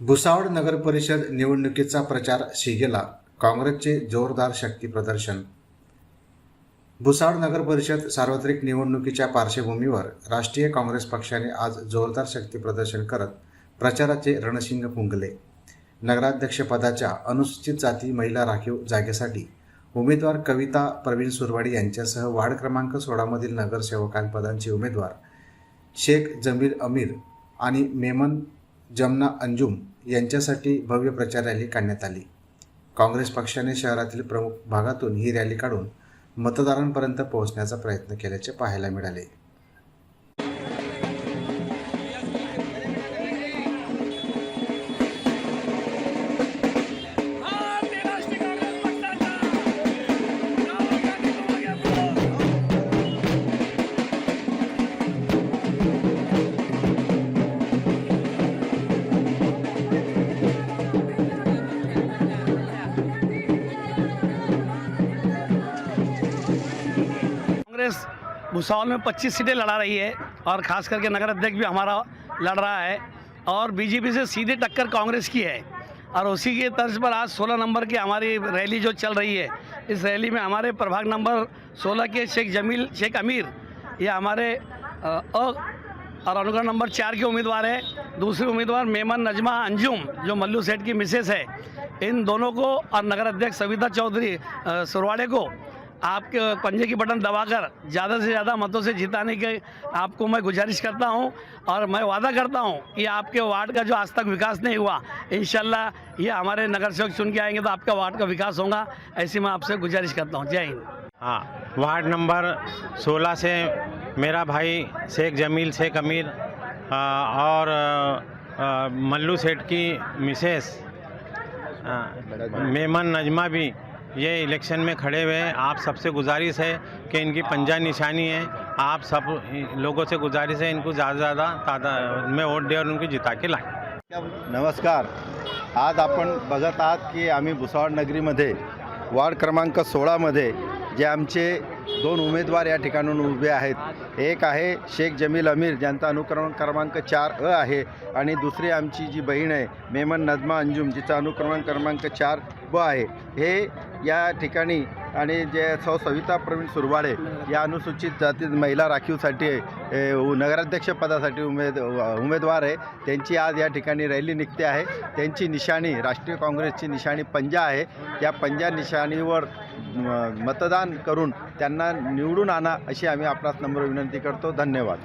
भुसावळ नगर परिषद निवडणुकीचा प्रचार शिगेला काँग्रेसचे जोरदार शक्ती प्रदर्शन. भुसावळ नगर परिषद सार्वत्रिक निवडणुकीच्या पार्श्वभूमीवर राष्ट्रीय काँग्रेस पक्षाने आज जोरदार शक्ती प्रदर्शन करत प्रचाराचे रणशिंग फुंकले. नगराध्यक्षपदाच्या अनुसूचित जाती महिला राखीव जागेसाठी उमेदवार कविता प्रवीण सुरवाडी यांच्यासह वार्ड क्रमांक सोळामधील नगरसेवकांपदांचे उमेदवार शेख जमीर अमीर आणि मेमन जमना अंजुम यांच्यासाठी भव्य प्रचार रॅली काढण्यात आली. काँग्रेस पक्षाने शहरातील प्रमुख भागातून ही रॅली काढून मतदारांपर्यंत पोहोचण्याचा प्रयत्न केल्याचे पाहायला मिळाले. कांग्रेस भुसावल में 25 सीटें लड़ा रही है और खास करके नगर अध्यक्ष भी हमारा लड़ रहा है और बीजेपी से सीधे टक्कर कांग्रेस की है और उसी के तर्ज पर आज 16 नंबर की हमारी रैली जो चल रही है इस रैली में हमारे प्रभाग नंबर 16 के शेख जमील शेख अमीर ये हमारे अ, और अनुग्रह नंबर चार के उम्मीदवार है। दूसरे उम्मीदवार मेमन नजमा अंजुम जो मल्लू सेठ की मिसेस है। इन दोनों को और नगर अध्यक्ष सविता चौधरी सुरवाड़े को आपके पंजे की बटन दबाकर ज़्यादा से ज़्यादा मतों से जिताने के आपको मैं गुजारिश करता हूँ और मैं वादा करता हूँ कि आपके वार्ड का जो आज तक विकास नहीं हुआ इन ये हमारे नगर सेवक चुन के आएँगे तो आपका वार्ड का विकास होगा, ऐसी मैं आपसे गुजारिश करता हूँ। जय हिंद। हाँ वार्ड नंबर 16 से मेरा भाई शेख जमील, शेख अमीर और मल्लू सेठ की मिसेस मेमन नजमा भी ये इलेक्शन में खड़े हुए हैं। आप सबसे गुजारिश है कि इनकी पंजा निशानी है। आप सब लोगों से गुजारिश है इनको ज़्यादा ज़्यादा तादा में वोट दे और उनको जिता के लाए। नमस्कार। आज आपण बघत आहात की आम्ही भुसावळ नगरीमध्ये वार्ड क्रमांक सोळामध्ये जे आमचे दोन उमेदवार या ठिकाणून उभे आहेत. एक आहे शेख जमील अमीर ज्यांचा अनुक्रमण क्रमांक चार अ आहे. आणि दुसरी आमची जी बहीण आहे मेमन नजमा अंजुम जिचा अनुक्रमण क्रमांक चार उभं आहे. हे या ठिकाणी आणि जे सौ सविता प्रवीण सुरवाडे या अनुसूचित जाती महिला राखीवसाठी नगराध्यक्षपदासाठी उमेद उमेदवार आहे. त्यांची आज या ठिकाणी रॅली निघते आहे. त्यांची निशाणी राष्ट्रीय काँग्रेसची निशाणी पंजा आहे. त्या पंजा निशाणीवर म- मतदान करून त्यांना निवडून आणा अशी आम्ही आपणास नम्र विनंती करतो. धन्यवाद.